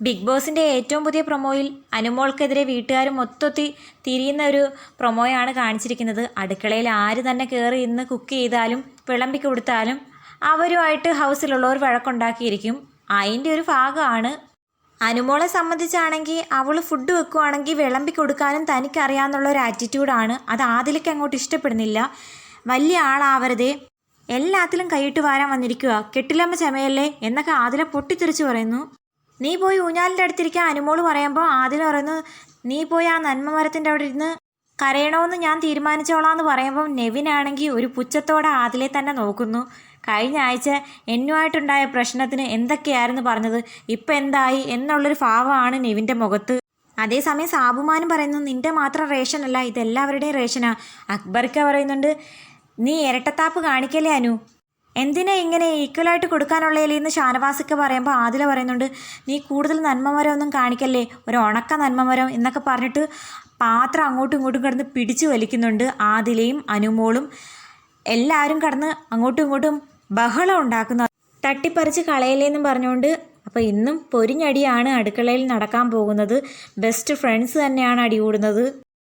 Big ബോസിന്റെ ഏറ്റവും പുതിയ പ്രൊമോയിൽ അനുമോൾക്കെതിരെ വീട്ടുകാർ മൊത്തത്തി തിരിയുന്ന ഒരു പ്രൊമോയാണ് കാണിച്ചിരിക്കുന്നത്. അടുക്കളയിൽ ആര് തന്നെ കയറി ഇന്ന് കുക്ക് ചെയ്താലും വിളമ്പി കൊടുത്താലും അവരുമായിട്ട് ഹൗസിലുള്ളവർ വഴക്കുണ്ടാക്കിയിരിക്കും. അതിന്റെ ഒരു ഭാഗമാണ് അനുമോളെ സംബന്ധിച്ചാണെങ്കിൽ അവൾ ഫുഡ് വെക്കുവാണെങ്കിൽ വിളമ്പി കൊടുക്കാനും തനിക്കറിയാമെന്നുള്ള ഒരു ആറ്റിറ്റ്യൂഡാണ് അത് ആദിലേക്ക് അങ്ങോട്ട് ഇഷ്ടപ്പെടുന്നില്ല. വലിയ ആളാവരുതേ. എല്ലാത്തിലും കൈയിട്ട് വാരാൻ വന്നിരിക്കുക കെട്ടിലമ്മ ചമയല്ലേ? എന്നൊക്കെ ആദില പൊട്ടിത്തെറിച്ച് പറയുന്നു. നീ പോയി ഊഞ്ഞാലിന്റെ അടുത്തിരിക്കാൻ അനുമോൾ പറയുമ്പോൾ ആദ്യം പറയുന്നു നീ പോയി ആ നന്മ മരത്തിന്റെ അവിടെ ഇരുന്ന് കരയണമെന്ന് ഞാൻ തീരുമാനിച്ചോളാന്ന് പറയുമ്പോൾ നെവിനാണെങ്കിൽ ഒരു പുച്ഛത്തോടെ ആദിലെ തന്നെ നോക്കുന്നു. കഴിഞ്ഞ ആഴ്ച എന്നുമായിട്ടുണ്ടായ പ്രശ്നത്തിന് എന്തൊക്കെയായിരുന്നു പറഞ്ഞത്? ഇപ്പം എന്തായി? എന്നുള്ളൊരു ഭാവമാണ് നെവിന്റെ മുഖത്ത്. അതേസമയം സാബുമാനും പറയുന്നു നിന്റെ മാത്രം റേഷൻ അല്ല ഇതെല്ലാവരുടെയും റേഷനാണ് അക്ബർക്ക പറയുന്നുണ്ട് നീ ഇരട്ടത്താപ്പ് കാണിക്കല്ലേ അനു? എന്തിനാ ഇങ്ങനെ ഈക്വലായിട്ട് കൊടുക്കാനുള്ളതിലെന്ന് ഷാനവാസൊക്കെ പറയുമ്പോൾ ആദില പറയുന്നുണ്ട് നീ കൂടുതൽ നന്മമരം ഒന്നും കാണിക്കല്ലേ? ഒരു ഉണക്ക നന്മമരം എന്നൊക്കെ പറഞ്ഞിട്ട് പാത്രം അങ്ങോട്ടും ഇങ്ങോട്ടും കിടന്ന് പിടിച്ചു വലിക്കുന്നുണ്ട് ആദിലയും അനുമോളും. എല്ലാവരും കടന്ന് അങ്ങോട്ടും ഇങ്ങോട്ടും ബഹളം ഉണ്ടാക്കുന്നു. തട്ടിപ്പറിച്ച് കളയലേന്നും പറഞ്ഞുകൊണ്ട് അപ്പോൾ ഇന്നും പൊരിഞ്ഞടിയാണ് അടുക്കളയിൽ നടക്കാൻ പോകുന്നത്. ബെസ്റ്റ് ഫ്രണ്ട്സ് തന്നെയാണ് അടി കൂടുന്നത്